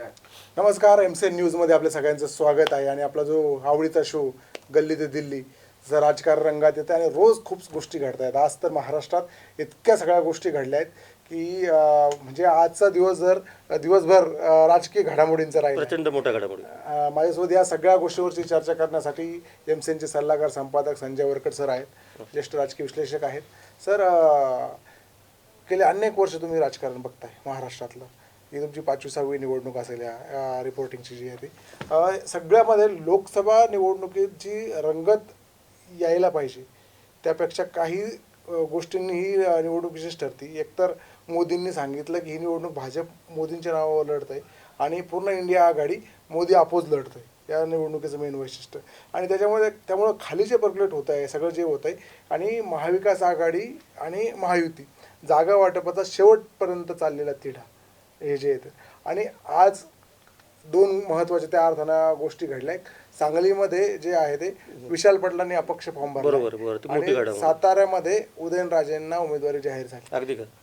नमस्कार M C N न्यूजमध्ये आपल्या सगळ्यांचं स्वागत आहे आणि आपला जो आवडीचा शो गल्ली ते दिल्ली जर राजकारण रंगात येतं आणि रोज खूप गोष्टी घडत आहेत आज तर महाराष्ट्रात इतक्या सगळ्या गोष्टी घडल्या आहेत की म्हणजे आजचा दिवस जर दिवसभर राजकीय घडामोडींचा राहील. प्रचंड मोठ्या घडामोडी. माझ्यासोबत या सगळ्या गोष्टीवरची चर्चा करण्यासाठी एम सी एनचे सल्लागार संपादक संजय वरकड सर आहेत. ज्येष्ठ राजकीय विश्लेषक आहेत. सर गेले अनेक वर्ष तुम्ही राजकारण बघताय महाराष्ट्रातलं. ही तुमची पाचवी सहावी निवडणूक असेल या रिपोर्टिंगची जी आहे ती. सगळ्यामध्ये लोकसभा निवडणुकीची रंगत यायला पाहिजे. त्यापेक्षा काही गोष्टींनी ही निवडणूक विशेष ठरती. एकतर मोदींनी सांगितलं की ही निवडणूक भाजप मोदींच्या नावावर लढत आहे आणि पूर्ण इंडिया आघाडी मोदी अपोज लढत आहे या निवडणुकीचं मेन वैशिष्ट्य. आणि त्याच्यामुळे त्यामुळं खाली जे पर्क्युलेट होत आहे सगळं जे होत आहे आणि महाविकास आघाडी आणि महायुती जागा वाटपाचा शेवटपर्यंत चाललेला तिढा. हे जे येतं आणि आज दोन महत्त्वाच्या त्या अर्थानं गोष्टी घडल्या. एक सांगलीमध्ये जे आहे ते विशाल पाटलांनी अपक्ष फॉर्म भरला. आणि. साताऱ्यामध्ये उदयनराजेंना उमेदवारी जाहीर झाली.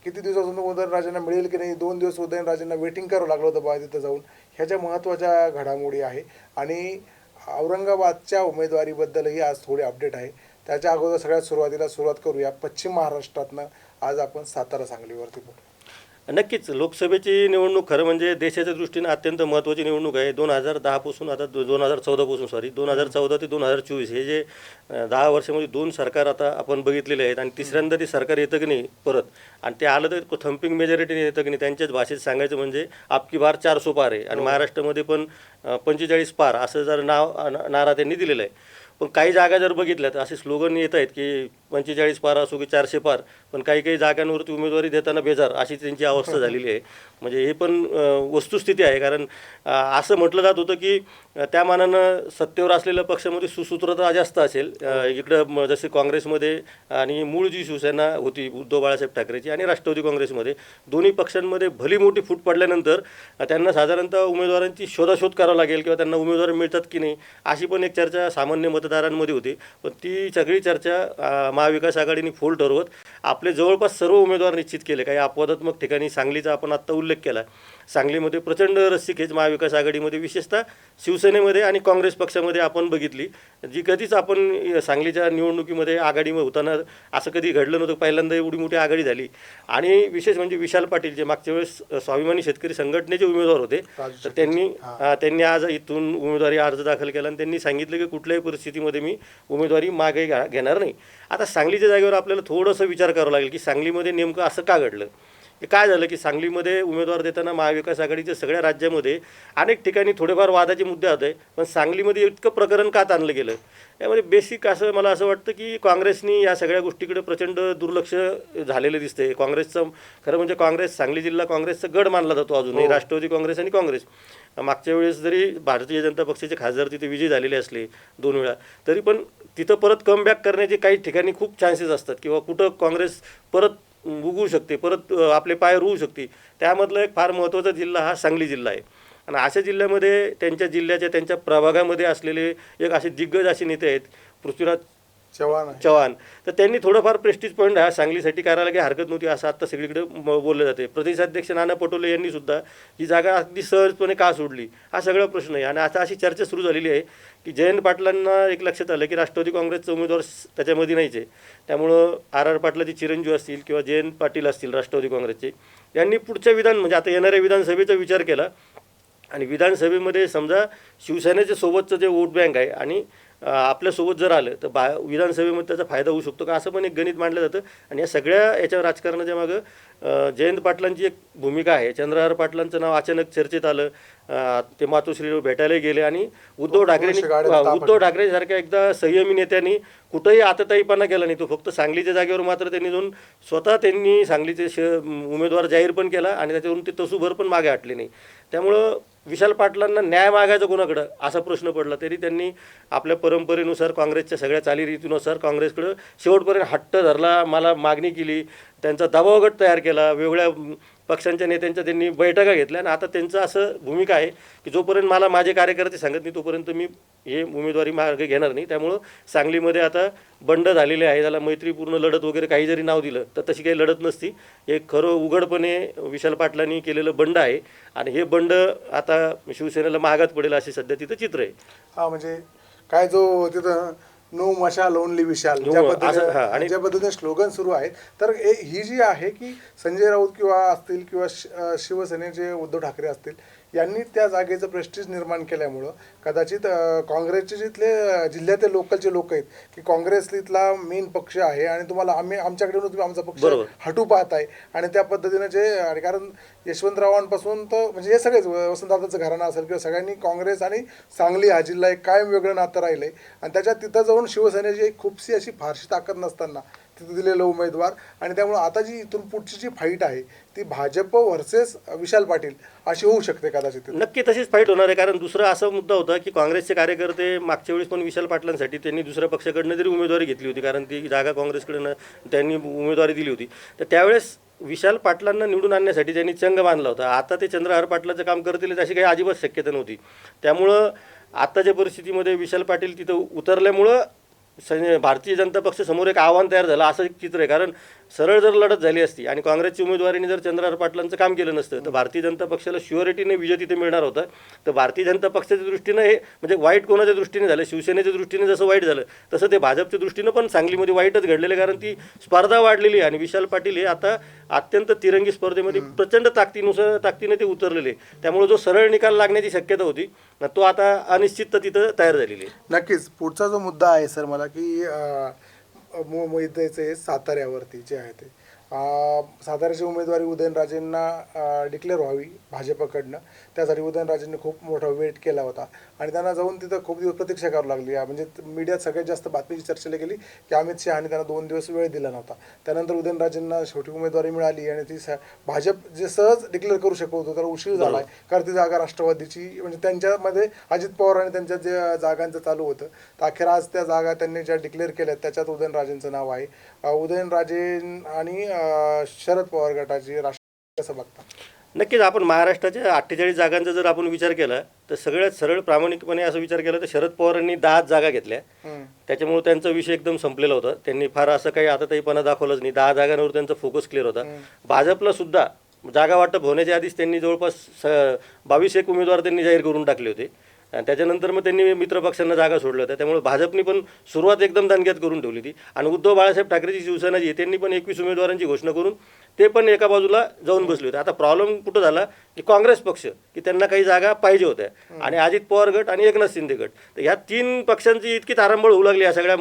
किती दिवसापासून उदयनराजेंना मिळेल की नाही? दोन दिवस उदयनराजेंना वेटिंग करावं लागलं होतं बा तिथं जाऊन. ह्याच्या महत्त्वाच्या घडामोडी आहे. आणि औरंगाबादच्या उमेदवारीबद्दलही आज थोडी अपडेट आहे. त्याच्या अगोदर सगळ्यात सुरुवातीला सुरुवात करूया. पश्चिम महाराष्ट्रातनं आज आपण सातारा सांगलीवरती बोलू. नक्कीच लोकसभेची निवडणूक खरं म्हणजे देशाच्या दृष्टीने अत्यंत महत्त्वाची निवडणूक आहे. दोन हजार दहापासून आता दो दोन हजार चौदापासून सॉरी दोन हजार चौदा ते दोन हजार चोवीस हे जे दहा वर्षामध्ये दोन सरकार आता आपण बघितलेले आहेत आणि तिसऱ्यांदा ते सरकार येतं की नाही परत? आणि ते आलं तर थम्पिंग मेजॉरिटीने येतं की नाही? त्यांच्याच भाषेत सांगायचं म्हणजे आपकी बार चार सो पार आहे. आणि महाराष्ट्रामध्ये पण पंचेचाळीस पार असं जर नाव नारा त्यांनी दिलेलं आहे. पण काही जागा जर बघितल्या तर असे स्लोगन येत आहेत की पंचेचाळीस पार असो की चारशे पार पण काही काही जागांवरती उमेदवारी देताना बेजार अशी त्यांची अवस्था झालेली आहे. म्हणजे हे पण वस्तुस्थिती आहे. कारण असं म्हटलं जात होतं की त्या मानानं सत्तेवर असलेल्या पक्षामध्ये सुसूत्रता जास्त असेल. इकडं जसे काँग्रेसमध्ये आणि मूळ जी शिवसेना होती उद्धव बाळासाहेब ठाकरेची आणि राष्ट्रवादी काँग्रेसमध्ये दोन्ही पक्षांमध्ये भली मोठी फूट पडल्यानंतर त्यांना साधारणतः उमेदवारांची शोधाशोध करावा लागेल किंवा त्यांना उमेदवार मिळतात की नाही अशी पण एक चर्चा सामान्य मतदारांमध्ये होती. पण ती सगळी चर्चा महाविकास आघाडीने फोल ठरवत आपले जवळपास सर्व उमेदवार निश्चित केले. काही अपवादात्मक ठिकाणी सांगलीचा आपण आत्ता उल्लेख केला सांगलीमध्ये प्रचंड रस्सीखेच महाविकास आघाडीमध्ये विशेषतः शिवसेनेमध्ये आणि काँग्रेस पक्षामध्ये आपण बघितली. जी कधीच आपण सांगलीच्या निवडणुकीमध्ये आघाडीमध्ये होताना असं कधी घडलं नव्हतं. पहिल्यांदा एवढी मोठी आघाडी झाली. आणि विशेष म्हणजे विशाल पाटील जे मागच्या वेळेस स्वाभिमानी शेतकरी संघटनेचे उमेदवार होते तर त्यांनी त्यांनी आज इथून उमेदवारी अर्ज दाखल केला आणि त्यांनी सांगितलं की कुठल्याही परिस्थितीमध्ये मी उमेदवारी मागे घेणार नाही. आता सांगलीच्या जागेवर आपल्याला थोडंसं विचार करावा लागेल की सांगलीमध्ये नेमकं असं का घडलं? काय झालं की सांगलीमध्ये उमेदवार देताना महाविकास आघाडीच्या सगळ्या राज्यामध्ये अनेक ठिकाणी थोडेफार वादाचे मुद्दे होते पण सांगलीमध्ये इतकं प्रकरण का ताणलं गेलं? यामध्ये बेसिक असं मला असं वाटतं की काँग्रेसनी या सगळ्या गोष्टीकडे प्रचंड दुर्लक्ष झालेलं दिसतंय. काँग्रेसचं खरं म्हणजे काँग्रेस सांगली जिल्हा काँग्रेसचा गड मानला जातो अजूनही राष्ट्रवादी काँग्रेस आणि काँग्रेस. मागच्या वेळेस जरी भारतीय जनता पक्षाचे खासदार तिथे विजयी झालेले असले दोन वेळा तरी पण तिथं परत कमबॅक करण्याचे काही ठिकाणी खूप चान्सेस असतात. किंवा कुठं काँग्रेस परत उगवू शकते परत आपले पाय रोवू शकते. त्यामधला एक फार महत्त्वाचा जिल्हा हा सांगली जिल्हा आहे. आणि अशा जिल्ह्यामध्ये त्यांच्या जिल्ह्याच्या त्यांच्या प्रभागामध्ये असलेले एक असे दिग्गज असे नेते आहेत पृथ्वीराज चव्हाण आहे. चव्हाण. तर त्यांनी थोडंफार प्रेस्टिज पॉईंट हा सांगलीसाठी करायला काही हरकत नव्हती. असं आत्ता सगळीकडे म- बोललं जाते. प्रदेशाध्यक्ष नाना पटोले यांनी सुद्धा ही जागा अगदी सहजपणे का सोडली? हा सगळा प्रश्न आहे. आणि आता अशी चर्चा सुरू झालेली आहे की जयंत पाटलांना एक लक्षात आलं की राष्ट्रवादी काँग्रेसचे उमेदवार स- त्याच्यामध्ये नाहीच. आहे त्यामुळं आर आर पाटलाचे चिरंजीव असतील किंवा जयंत पाटील असतील राष्ट्रवादी काँग्रेसचे. यांनी पुढच्या विधान म्हणजे आता येणाऱ्या विधानसभेचा विचार केला. आणि विधानसभेमध्ये समजा शिवसेनेच्या सोबतचं जे वोट बँक आहे आणि आपल्यासोबत जर आलं तर बा विधानसभेमध्ये त्याचा फायदा होऊ शकतो का? असं पण एक गणित मांडलं जातं. आणि या सगळ्या याच्या राजकारणाच्या मागं जयंत पाटलांची एक भूमिका आहे. चंद्रहार पाटलांचं नाव अचानक चर्चेत आलं. ते मातोश्री भेटायला गेले आणि उद्धव ठाकरेंनी तापट. उद्धव ठाकरेसारख्या एकदा संयमी नेत्यांनी कुठंही आतताईपणा केला नाही. तो फक्त सांगलीच्या जागेवर मात्र त्यांनी जाऊन स्वतः त्यांनी सांगलीचे श उमेदवार जाहीर पण केला आणि त्याच्यावरून ते तसूभर पण मागे हटले नाही. त्यामुळं विशाल पाटलांना न्याय मागायचा कोणाकडं? असा प्रश्न पडला. तरी त्यांनी आपल्या परंपरेनुसार काँग्रेसच्या सगळ्या चालीरीतीनुसार काँग्रेसकडं शेवटपर्यंत हट्ट धरला. मला मागणी केली. त्यांचा दबावगट तयार केला. वेगळ्या पक्षांच्या नेत्यांच्या त्यांनी बैठका घेतल्या आणि आता त्यांचं असं भूमिका आहे की जोपर्यंत मला माझे कार्यकर्ते सांगत नाही तोपर्यंत मी हे उमेदवारी मार्ग घेणार नाही. त्यामुळं सांगलीमध्ये आता बंड झालेले आहे. त्याला मैत्रीपूर्ण लढत वगैरे काही जरी नाव दिलं तर तशी काही लढत नसती. हे खरं उघडपणे विशाल पाटलांनी केलेलं बंड आहे आणि हे बंड आता शिवसेनेला महागात पडेल असे सध्या तिथं चित्र आहे. हा म्हणजे काय जो तिथं नो मशाल ओनली विशाल. ज्या असं, हा, पद्धतीने आणि- ज्या पद्धतीने स्लोगन सुरू आहेत तर हे- ही जी आहे की संजय राऊत किंवा असतील किंवा शि- अं, शिवसेनेचे उद्धव ठाकरे असतील यांनी त्या जागेचं प्रेस्टिज निर्माण केल्यामुळं कदाचित काँग्रेसचे जिथले जिल्ह्यातले लोकलचे लोक आहेत की काँग्रेस इथला मेन पक्ष आहे आणि तुम्हाला आम्ही आमच्याकडे तुम्ही आमचा पक्ष. हटू पाहताय आणि त्या पद्धतीनं जे कारण यशवंतरावांपासून तर म्हणजे हे सगळेच वसंतदादाचं घराणं असेल किंवा सगळ्यांनी काँग्रेस आणि सांगली हा जिल्हा एक कायम वेगळं नातं राहिलंय आणि त्याच्यात तिथं जाऊन शिवसेनेची एक खूपशी अशी फारशी ताकद नसताना तिथे दिलेलं उमेदवार. आणि त्यामुळे आता जी इथून पुढची जी फाईट आहे ती भाजप व्हर्सेस विशाल पाटील अशी होऊ शकते कदाचित नक्की तशीच फाईट होणार आहे. कारण दुसरा असा मुद्दा होता की काँग्रेसचे कार्यकर्ते मागच्या वेळेस पण विशाल पाटलांसाठी त्यांनी दुसऱ्या पक्षाकडनं जरी उमेदवारी घेतली होती कारण ती जागा काँग्रेसकडनं त्यांनी उमेदवारी दिली होती. तर त्यावेळेस विशाल पाटलांना निवडून आणण्यासाठी त्यांनी चंग बांधला होता. आता ते चंद्रहार पाटलाचं काम करतील अशी काही अजिबात शक्यता नव्हती. त्यामुळं आत्ताच्या परिस्थितीमध्ये विशाल पाटील तिथं उतरल्यामुळं सैन्य भारतीय जनता पक्ष समोर एक आव्हान तयार झालं असं एक चित्र आहे. कारण सरळ जर लढत झाली असती आणि काँग्रेसची उमेदवारीने जर चंद्रहार पाटलांचं काम केलं नसतं तर भारतीय जनता पक्षाला शुअरिटीने विजय तिथे मिळणार होता. तर भारतीय जनता पक्षाच्या दृष्टीनं हे म्हणजे वाईट कोणाच्या दृष्टीने झालं? शिवसेनेच्या दृष्टीने जसं वाईट झालं तसं ते भाजपच्या दृष्टीनं पण सांगलीमध्ये वाईटच घडलेलं कारण ती स्पर्धा वाढलेली आहे आणि विशाल पाटील हे आता अत्यंत तिरंगी स्पर्धेमध्ये प्रचंड ताकदीनुसार ताकदीने ते उतरलेले. त्यामुळे जो सरळ निकाल लागण्याची शक्यता होती तो आता अनिश्चित तिथं तयार झालेली आहे. नक्कीच. पुढचा जो मुद्दा आहे सर मला की अं, मु- हे साताऱ्यावरती जे आहे ते. अं, साताऱ्याची उमेदवारी उदयनराजेंना डिक्लेअर व्हावी भाजपकडनं. त्यासाठी उदयनराजेंनी खूप मोठा वेट केला होता. आणि त्यांना जाऊन तिथं खूप दिवस प्रतीक्षा करावी लागली. म्हणजे मीडियात सगळ्यात जास्त बातमीची चर्चा गेली की अमित शहाने त्यांना दोन दिवस वेळ दिला नव्हता. त्यानंतर उदयनराजेंना शेवटी उमेदवारी मिळाली आणि ती भाजप जे सहज डिक्लेअर करू शकत होतं त्याला उशीर झाला कारण ती जागा राष्ट्रवादीची म्हणजे त्यांच्यामध्ये अजित पवार आणि त्यांच्या जे जागांचं चालू होतं तर अखेर आज त्या जागा त्यांनी ज्या डिक्लेअर केल्यात त्याच्यात उदयनराजेंचं नाव आहे. उदयनराजे आणि शरद पवार गटाची राष्ट्र कसं बघता. नक्कीच आपण महाराष्ट्राच्या अठ्ठेचाळीस जागांचा जर आपण विचार केला तर सगळ्यात सरळ प्रामाणिकपणे असं विचार केला तर शरद पवारांनी दहा जागा घेतल्या. त्याच्यामुळे त्यांचा विषय एकदम संपलेला होता. त्यांनी फार असं काही आता ताईपणा दाखवलंच नाही. दहा जागांवर त्यांचा फोकस क्लिअर होता. भाजपला सुद्धा जागा वाटप होण्याच्या आधीच त्यांनी जवळपास स- बावीस एक उमेदवार त्यांनी जाहीर करून टाकले होते. त्याच्यानंतर मग त्यांनी मित्रपक्षांना जागा सोडल्या होत्या त्यामुळे भाजपनी पण सुरुवात एकदम दणक्यात करून ठेवली होती. आणि उद्धव बाळासाहेब ठाकरेची शिवसेना जी त्यांनी पण एकवीस उमेदवारांची घोषणा करून ते पण एका बाजूला जाऊन बसले होते. आता प्रॉब्लेम कुठं झाला? की काँग्रेस पक्ष की त्यांना काही जागा पाहिजे होत्या. आणि अजित पवार गट आणि एकनाथ शिंदे गट. तर ह्या तीन पक्षांची इतकी तारांबळ होऊ लागली या सगळ्या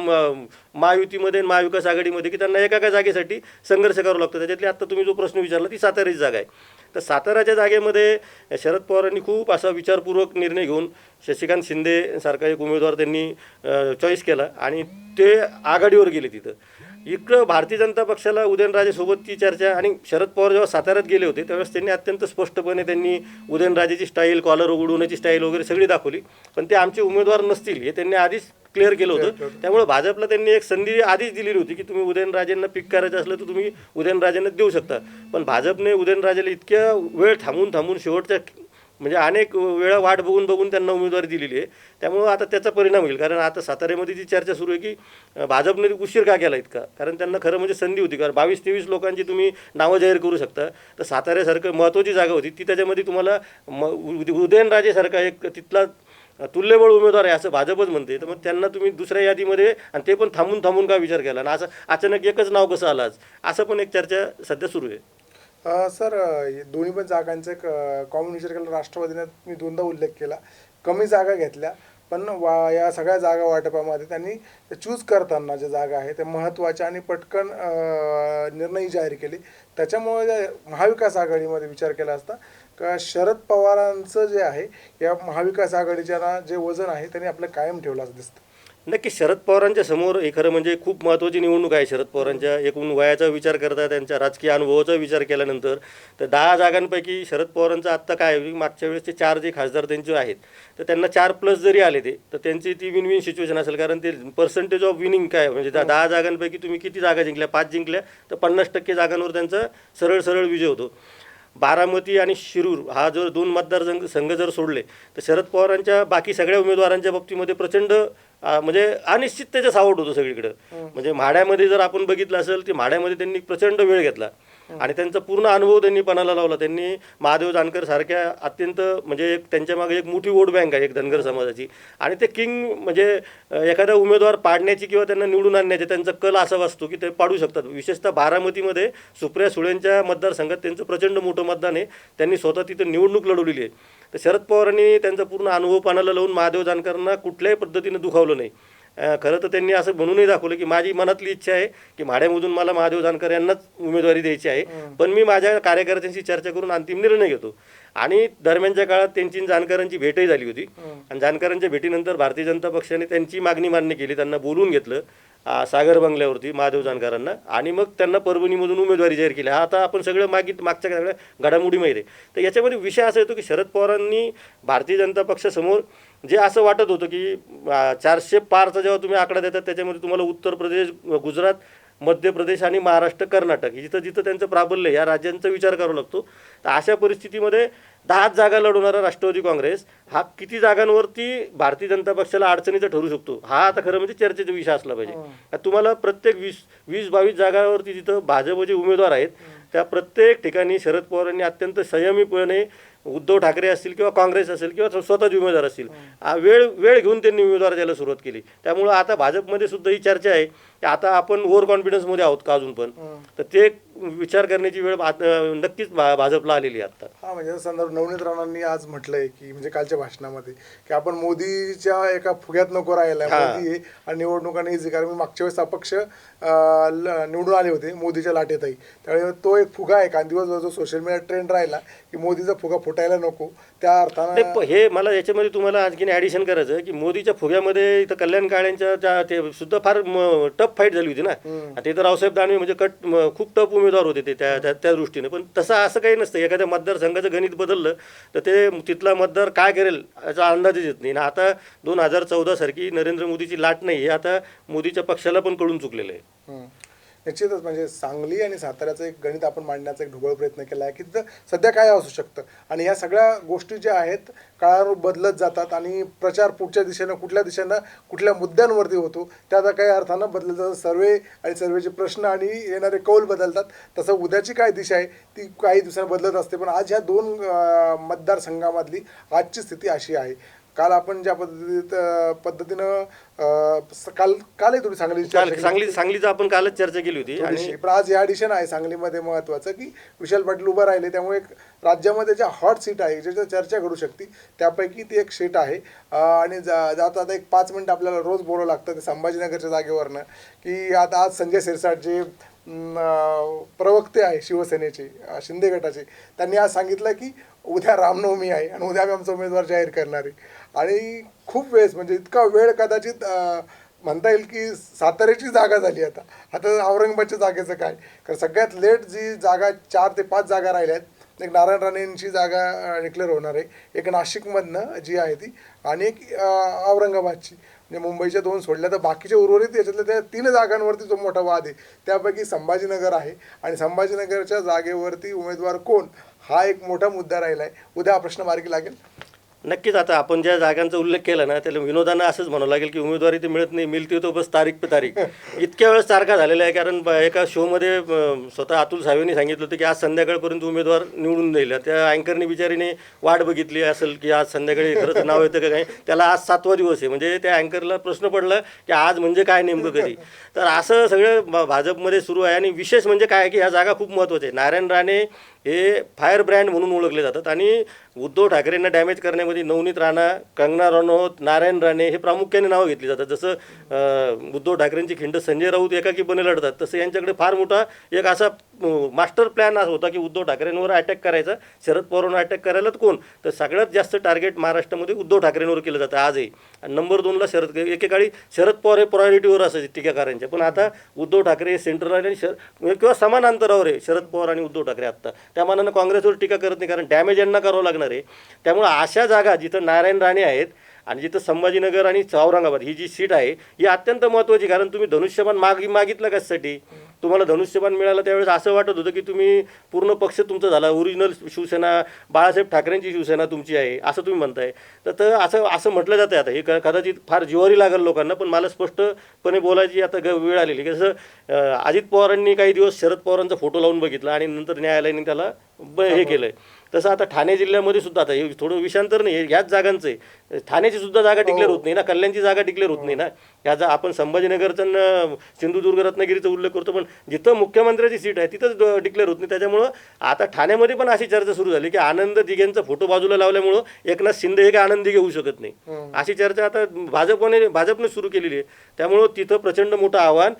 महायुतीमध्ये आणि महाविकास आघाडीमध्ये की त्यांना एका एका जागेसाठी संघर्ष करावा लागतो. त्याच्यातली आता तुम्ही जो प्रश्न विचारला ती साताऱ्याची जागा आहे. तर साताऱ्याच्या जागेमध्ये शरद पवारांनी खूप असा विचारपूर्वक निर्णय घेऊन शशिकांत शिंदे सारखा एक उमेदवार त्यांनी चॉईस केला आणि ते आघाडीवर गेले तिथं. इकडं भारतीय जनता पक्षाला उदयनराजेसोबतची चर्चा आणि शरद पवार जेव्हा साताऱ्यात गेले होते त्यावेळेस त्यांनी अत्यंत स्पष्टपणे त्यांनी उदयनराजेची स्टाईल कॉलर उडवण्याची स्टाईल वगैरे सगळी दाखवली. पण ते आमचे उमेदवार नसतील हे त्यांनी आधीच क्लिअर केलं होतं. त्यामुळे भाजपला त्यांनी एक संधी आधीच दिलेली होती की तुम्ही उदयनराजेंना पिक करायचं असलं तर तुम्ही उदयनराजेंना देऊ शकता. पण भाजपने उदयनराजेला इतक्या वेळ थांबून थांबून शेवटच्या म्हणजे अनेक वेळा वाट बघून बघून त्यांना उमेदवारी दिलेली आहे. त्यामुळं आता त्याचा परिणाम होईल. कारण आता साताऱ्यामध्ये जी चर्चा सुरू आहे की भाजपने उशीर का केला इतका? कारण त्यांना खरं म्हणजे संधी होती. कारण बावीस तेवीस लोकांची तुम्ही नावं जाहीर करू शकता. तर साताऱ्यासारखं महत्त्वाची जागा होती. ती त्याच्यामध्ये तुम्हाला म उद- उदयनराजेसारखा एक तिथला तुल्यबळ उमेदवार आहे असं भाजपच म्हणते. तर मग त्यांना तुम्ही दुसऱ्या यादीमध्ये आणि ते पण थांबून थांबून का विचार केला? आणि असं अचानक एकच नाव कसं आलं आज? असं पण एक चर्चा सध्या सुरू आहे. अ, सर अ, दोन्ही पण जागांचा एक कॉमन विचार केला राष्ट्रवादीने मी दोनदा उल्लेख केला. कमी जागा घेतल्या पण वा या सगळ्या जागा वाटपामध्ये त्यांनी चूज करताना ज्या जागा आहे त्या महत्त्वाच्या आणि पटकन अ, निर्णय जाहीर केले. त्याच्यामुळे महाविकास आघाडीमध्ये विचार केला असता का शरद पवारांचं जे आहे या महाविकास आघाडीच्या ना जे वजन आहे त्यांनी आपलं कायम ठेवलं असं दिसतं. नक्की शरद पवारांच्या समोर हे खरं म्हणजे खूप महत्त्वाची निवडणूक आहे. शरद पवारांच्या एकूण वयाचा विचार करता त्यांच्या राजकीय अनुभवाचा विचार केल्यानंतर. तर दहा जागांपैकी शरद पवारांचं आत्ता काय आहे, मागच्या वेळेसचे चार जे खासदार त्यांचे आहेत. तर त्यांना चार प्लस जरी आले ते तर त्यांची ती विन विन सिच्युएशन असेल. कारण ते पर्सेंटेज ऑफ विनिंग काय म्हणजे त्या दहा जागांपैकी तुम्ही किती जागा जिंकल्या? पाच जिंकल्या तर पन्नास टक्के जागांवर त्यांचा सरळ सरळ विजय होतो. बारामती आणि शिरूर हा जर दोन मतदारसंघ संघ जर सोडले तर शरद पवारांच्या बाकी सगळ्या उमेदवारांच्या बाबतीमध्ये प्रचंड म्हणजे अनिश्चिततेचा सावट होतो सगळीकडं. म्हणजे म्हाड्यामध्ये जर आपण बघितलं असेल की म्हाड्यामध्ये त्यांनी प्रचंड वेळ घेतला. आणि त्यांचा पूर्ण अनुभव त्यांनी पणाला लावला. त्यांनी महादेव जानकर सारख्या अत्यंत म्हणजे एक त्यांच्या मागे एक मोठी वोट बँक आहे एक धनगर समाजाची. आणि ते किंग म्हणजे एखादा उमेदवार पाडण्याची किंवा त्यांना निवडून आणण्याची त्यांचा कल असा असतो की ते पाडू शकतात. विशेषतः बारामतीमध्ये सुप्रिया सुळेंच्या मतदारसंघात त्यांचं प्रचंड मोठं मतदान आहे. त्यांनी स्वतः तिथं निवडणूक लढवलेली आहे. तर शरद पवारांनी त्यांचा पूर्ण अनुभव पानाला लावून महादेव जानकरांना कुठल्याही पद्धतीनं दुखावलं नाही. खरं तर त्यांनी असं म्हणूनही दाखवलं की माझी मनातली इच्छा आहे की माड्यामधून मला महादेव जानकर यांनाच उमेदवारी द्यायची आहे. पण मी माझ्या कार्यकर्त्यांशी चर्चा करून अंतिम निर्णय घेतो. आणि दरम्यानच्या काळात त्यांची जानकरांची भेटही झाली होती. आणि जानकरांच्या भेटीनंतर भारतीय जनता पक्षाने त्यांची मागणी मान्य केली त्यांना बोलवून घेतलं. सागर बंगल्यावरती महादेव जानकरांना. आणि मग त्यांना परभणीमधून उमेदवारी जाहीर केली. हा आता आपण सगळं मागित मागच्या सगळ्या घडामोडी माहिती आहे. तर याच्यामध्ये विषय असा येतो की शरद पवारांनी भारतीय जनता पक्षासमोर जे असं वाटत होतं की चारशे पारचा जेव्हा तुम्ही आकडा देतात त्याच्यामध्ये तुम्हाला उत्तर प्रदेश गुजरात मध्य प्रदेश आणि महाराष्ट्र कर्नाटक जिथं जिथं त्यांचं प्राबल्य या राज्यांचा विचार करावा लागतो. तर अशा परिस्थितीमध्ये दहाच जागा लढवणारा राष्ट्रवादी काँग्रेस हा किती जागांवरती भारतीय जनता पक्षाला अडचणीचा ठरू शकतो हा आता खरं म्हणजे चर्चेचा विषय असला पाहिजे. आता तुम्हाला प्रत्येक वीस वीस बावीस जागांवरती जिथं भाजपचे उमेदवार आहेत त्या प्रत्येक ठिकाणी शरद पवारांनी अत्यंत संयमीपणे उद्धव ठाकरे असतील किंवा काँग्रेस असेल किंवा स्वतःचे उमेदवार असतील वेळ वेळ घेऊन त्यांनी उमेदवार द्यायला सुरुवात केली. त्यामुळं आता भाजपमध्ये सुद्धा ही चर्चा आहे की आता आपण ओव्हर कॉन्फिडन्समध्ये आहोत का अजून पण? तर ते विचार करण्याची वेळ नक्कीच भा- भाजपला आलेली आहे आता. हा म्हणजे संदर्भ नवनीत राणांनी आज म्हटलंय की म्हणजे कालच्या भाषणामध्ये की आपण मोदीच्या एका फुग्यात नको राहायला हा. मोदी आहे आणि निवडणुकांना इझी कारण मी मागच्या वेळेस अपक्ष अं, ल- निवडून आले होते मोदीच्या लाटेतही. त्यावेळी तो एक फुगा आहे कारण दिवसभर जो सोशल मीडिया ट्रेंड राहिला की मोदीचा फुगा फुटायला नको त्या नाही, अर्थानं प- हे मला याच्यामध्ये तुम्हाला आणखीन ॲडिशन करायचं आहे की मोदीच्या फुग्यामध्ये इथं कल्याण काळ्यांच्या ते सुद्धा फार टफ फाईट झाली होती ना. ते तर रावसाहेब दानवे म्हणजे कट म- खूप टफ उमेदवार होते ते त्या त्या- दृष्टीने. पण तसं असं काही नसतं. एखाद्या मतदारसंघाचं गणित बदललं तर ते तिथला मतदार काय करेल याचा अंदाजच येत नाही. ना आता दोन हजार चौदा सारखी नरेंद्र मोदीची लाट नाही हे आता मोदीच्या पक्षाला पण कळून चुकलेलं आहे. निश्चितच म्हणजे सांगली आणि साताऱ्याचं एक गणित आपण मांडण्याचा एक ढोबळ प्रयत्न केला आहे की तिथं सध्या काय असू शकतं? आणि या सगळ्या गोष्टी ज्या आहेत काळानुरूप बदलत जातात आणि प्रचार पुढच्या दिशेनं कुठल्या दिशेनं कुठल्या मुद्द्यांवरती होतो त्या आता काही अर्थानं बदलत जातात. सर्वे आणि सर्वेचे प्रश्न आणि येणारे कौल बदलतात. तसं उद्याची काय दिशा आहे ती काही दिवसांनी बदलत असते. पण आज ह्या दोन मतदारसंघामधली आजची स्थिती अशी आहे. काल आपण ज्या पद्धतीत पद्धतीनं अं, स- काल कालही थोडी सांगली काल सांगली सांगलीचं आपण कालच चर्चा केली होती आणि थोडीशी. पण आज या डिशन आहे सांगलीमध्ये महत्वाचं की विशाल पाटील उभं राहिले त्यामुळे एक राज्यामध्ये ज्या हॉट सीट आहे ज्याच्या चर्चा घडू शकते त्यापैकी ती एक सीट आहे अं, आणि जा- जाता आता एक पाच मिनिटं आपल्याला रोज बोलावं लागतं ते संभाजीनगरच्या जागेवरनं की आता आज संजय सिरसाट जे प्रवक्ते आहे शिवसेनेचे शिंदे गटाचे. त्यांनी आज सांगितलं की उद्या रामनवमी आहे आणि उद्या आम्ही आमचा उमेदवार जाहीर करणार आहे. आणि खूप वेळेस म्हणजे इतका वेळ कदाचित म्हणता येईल की साताऱ्याची जागा झाली आता. आता औरंगाबादच्या जागेचं काय? कारण सगळ्यात लेट जी जागा चार ते पाच जागा राहिल्या आहेत एक नारायण राणेंची जागा डिक्लेअर होणार आहे. एक नाशिकमधनं जी आहे ती आणि एक औरंगाबादची. म्हणजे मुंबईच्या दोन सोडल्या तर बाकीच्या उर्वरित याच्यातल्या त्या तीन जागांवरती जो मोठा वाद आहे त्यापैकी संभाजीनगर आहे. आणि संभाजीनगरच्या जागेवरती उमेदवार कोण? हा एक मोठा मुद्दा राहिला आहे उद्या हा प्रश्न मार्गी लागेल. नक्कीच आता आपण ज्या जागांचा उल्लेख केला ना त्याला विनोदानं असंच म्हणावं लागेल की उमेदवारी ते मिळत नाही मिळते तो बस तारीख पे तारीख. इतक्या वेळेस सारखा झालेला आहे कारण एका शोमध्ये स्वतः अतुल सावेने सांगितलं होतं की आज संध्याकाळपर्यंत उमेदवार निवडून देईल. त्या अँकरने बिचारीने वाट बघितली असेल की आज संध्याकाळी खरंच नाव येतं का काय त्याला आज सातवा दिवस आहे. म्हणजे त्या अँकरला प्रश्न पडला की आज म्हणजे काय नेमकं कधी? तर असं सगळं भाजपमध्ये सुरू आहे आणि विशेष म्हणजे काय की ह्या जागा खूप महत्त्वाच्या आहे नारायण राणे हे फायर ब्रँड म्हणून ओळखले जातात आणि उद्धव ठाकरेंना डॅमेज करण्यामध्ये नवनीत राणा कंगना रनौत नारायण राणे हे प्रामुख्याने नावं घेतली जातात. जसं उद्धव ठाकरेंची खिंड संजय राऊत एकाकीपणे लढतात तसं यांच्याकडे फार मोठा एक असा मास्टर प्लॅन असा होता की उद्धव ठाकरेंवर अटॅक करायचा. शरद पवारांवर अटॅक करायला तर कोण? तर सगळ्यात जास्त टार्गेट महाराष्ट्रामध्ये उद्धव ठाकरेंवर केलं जातं आजही. आणि नंबर दोनला शरद एकेकाळी शरद पवार हे प्रायोरिटीवर असायचे टीकाकारांच्या. पण आता उद्धव ठाकरे हे सेंट्रल आणि शर किंवा समान अंतरावर आहे शरद पवार आणि उद्धव ठाकरे आत्ता. त्या मानानं काँग्रेसवर टीका करत नाही कारण डॅमेज यांना करावं लागणार आहे. त्यामुळं अशा जागा जिथं नारायण राणे आहेत आणि जिथं संभाजीनगर आणि औरंगाबाद ही जी सीट आहे ही अत्यंत महत्त्वाची कारण तुम्ही धनुष्यबाण माग मागितलं कशासाठी? तुम्हाला धनुष्यबाण मिळालं त्यावेळेस असं वाटत होतं की तुम्ही पूर्ण पक्ष तुमचा झाला. ओरिजिनल शिवसेना बाळासाहेब ठाकरेंची शिवसेना तुमची आहे असं तुम्ही म्हणताय. तर तर असं असं म्हटलं जातं आता. हे कदाचित फार जिवारी लागेल लोकांना पण मला स्पष्टपणे बोलायची आता ग वेळ आलेली की जसं अं, अजित पवारांनी काही दिवस शरद पवारांचा फोटो लावून बघितला आणि नंतर न्यायालयाने त्याला ब हे केलंय. तसं आता ठाणे जिल्ह्यामध्ये सुद्धा आता हे थोडं विषांतर नाही हे ह्याच जागांचं आहे. ठाण्याची सुद्धा जागा डिक्लेअर होत नाही ना कल्याणची जागा डिक्लेअर होत नाही ना. ह्या जा आपण संभाजीनगरचा न सिंधुदुर्ग रत्नागिरीचा उल्लेख करतो पण जिथं मुख्यमंत्र्याची सीट आहे तिथंच डिक्लेअर होत नाही. त्याच्यामुळं आता ठाण्यामध्ये पण अशी चर्चा सुरू झाली की आनंद दिघेंचा फोटो बाजूला लावल्यामुळं एकनाथ शिंदे हे काय आनंद दिघे होऊ शकत नाही. अशी चर्चा आता भाजपने भाजपने सुरू केलेली आहे. त्यामुळं तिथं प्रचंड मोठं आव्हान.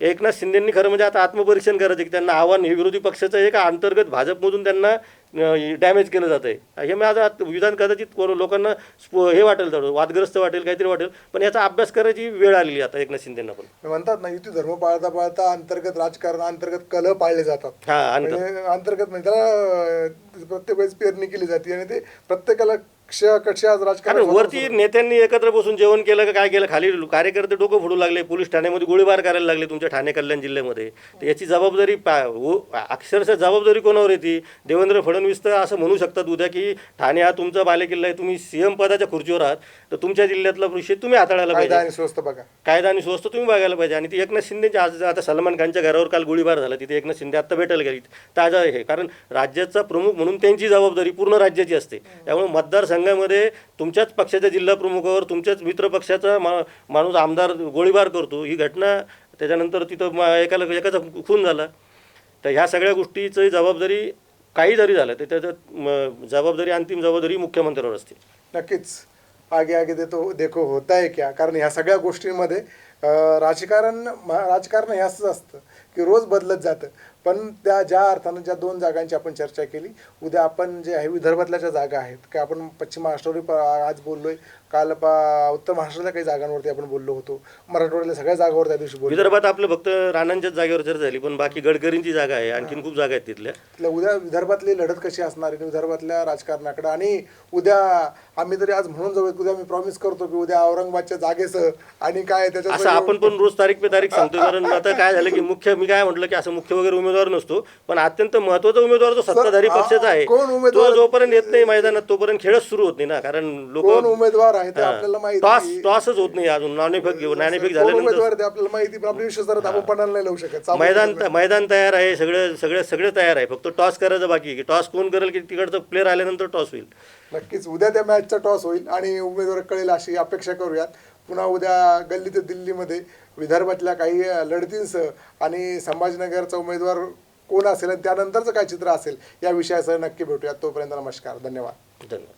एकनाथ शिंदेंनी खरं म्हणजे आता आत्मपरीक्षण करायचं की त्यांना आव्हान हे विरोधी पक्षाचं आहे का? अंतर्गत भाजपमधून त्यांना डॅमेज केलं जातं आहे हे माझं आत- विधान कदाचित लोकांना हे वाटेल थोडं वादग्रस्त वाटेल काहीतरी वाटेल पण याचा अभ्यास करायची वेळ आलेली आता एकनाथ शिंदेंना पण. म्हणतात ना युती धर्म पाळता पाळता अंतर्गत राजकारण अंतर्गत कलह पाळले जातात. हा आणि म्हणजे अंतर्गत म्हणजे त्याला प्रत्येक वेळेस पेरणी केली जाते आणि ते प्रत्येकाला कक्ष आज कारण राजकारण वरती नेत्यांनी एकत्र बसून जेवण केलं का काय केलं? खाली कार्यकर्ते डोकं फोडू लागले पोलीस ठाण्यामध्ये गोळीबार करायला लागले तुमच्या ठाणे कल्याण जिल्ह्यामध्ये. तर याची जबाबदारी पा व- अक्षरशः जबाबदारी कोणावर येते? देवेंद्र फडणवीस तर असं म्हणू शकतात उद्या की ठाणे हा तुमचा बालेकिल्ला आहे तुम्ही सीएम पदाच्या खुर्चीवर आहात तर तुमच्या जिल्ह्यातला विषय तुम्ही हाताळायला कायदा पाहिजे. आणि स्वस्त बघा. कायदा आणि स्वस्त तुम्ही बघायला पाहिजे. आणि ती एकनाथ शिंदेची आज आता सलमान खानच्या घरावर काल गोळीबार झाला तिथे एकनाथ शिंदे आत्ता भेटायला गेली. ताजा आहे कारण राज्याचा प्रमुख म्हणून त्यांची जबाबदारी पूर्ण राज्याची असते. त्यामुळे मतदारसंघामध्ये तुमच्याच पक्षाच्या जिल्हाप्रमुखावर तुमच्याच मित्र पक्षाचा मा माणूस आमदार गोळीबार करतो. ही घटना त्याच्यानंतर तिथं मा एकाला एकाचा खून झाला. तर ह्या सगळ्या गोष्टीची जबाबदारी काही जरी झालं तर त्याच्यात जबाबदारी अंतिम जबाबदारी मुख्यमंत्र्यावर असते. नक्कीच. आगे आगे देतो देखो होत आहे क्या? कारण ह्या सगळ्या गोष्टींमध्ये राजकारण राजकारण हे असंच असतं की रोज बदलत जातं. पण त्या ज्या अर्थानं ज्या दोन जागांची आपण चर्चा केली उद्या आपण जे आहे विदर्भातल्या ज्या जागा आहेत की आपण पश्चिम महाराष्ट्रावर आज बोललोय. काल पा उत्तर महाराष्ट्रातल्या काही जागांवरती आपण बोललो होतो. मराठवाड्यातल्या सगळ्या जागावर त्या दिवशी बोललो. विदर्भात आपलं फक्त राणांच्याच जागेवर चर्चा झाली पण बाकी गडकरींची जागा आहे आणखीन खूप जागा आहेत तिथल्या. तिथल्या उद्या विदर्भातली लढत कशी असणार आहे विदर्भातल्या राजकारणाकडे आणि उद्या आम्ही तरी आज म्हणून जाऊयात उद्या मी प्रॉमिस करतो की उद्या औरंगाबादच्या जागेसह आणि काय त्याच्यात असं आपण पण रोज तारीख पे तारीख सांगतो कारण आता काय झालं की मुख्य मी काय म्हटलं की असं मुख्य वगैरे उमेदवार नसतो पण अत्यंत महत्त्वाचा उमेदवार जो सत्ताधारी पक्षाचा आहे कोण उमेदवार- तो जोपर्यंत येत नाही मैदानात तोपर्यंत खेळच सुरू होत नाही ना कारण कोण लोक उमेदवार आहे ते आपल्याला माहिती टॉस टॉसच होत नाही अजून नाणेफेक घेऊन नाणेफेक कोण झाल्यानंतर उमेदवार ते आपल्याला माहिती पण आपल्या विश्वासात आपण पणाला नाही लावू शकत. सामोरं मैदान मैदान तयार आहे सगळं सगळं सगळं तयार आहे फक्त टॉस करायचं बाकी आहे की टॉस कोण करेल की तिकडचं प्लेअर आल्यानंतर टॉस होईल. नक्कीच. उद्या त्या मॅचचा टॉस होईल आणि उमेदवार कळेल अशी अपेक्षा करूयात. पुन्हा उद्या गल्ली ते दिल्लीमध्ये विदर्भातल्या काही लढतींसह आणि संभाजीनगरचा उमेदवार कोण असेल आणि त्यानंतरचं काय चित्र असेल या विषयासह नक्की भेटूयात. तोपर्यंत नमस्कार. धन्यवाद. धन्यवाद.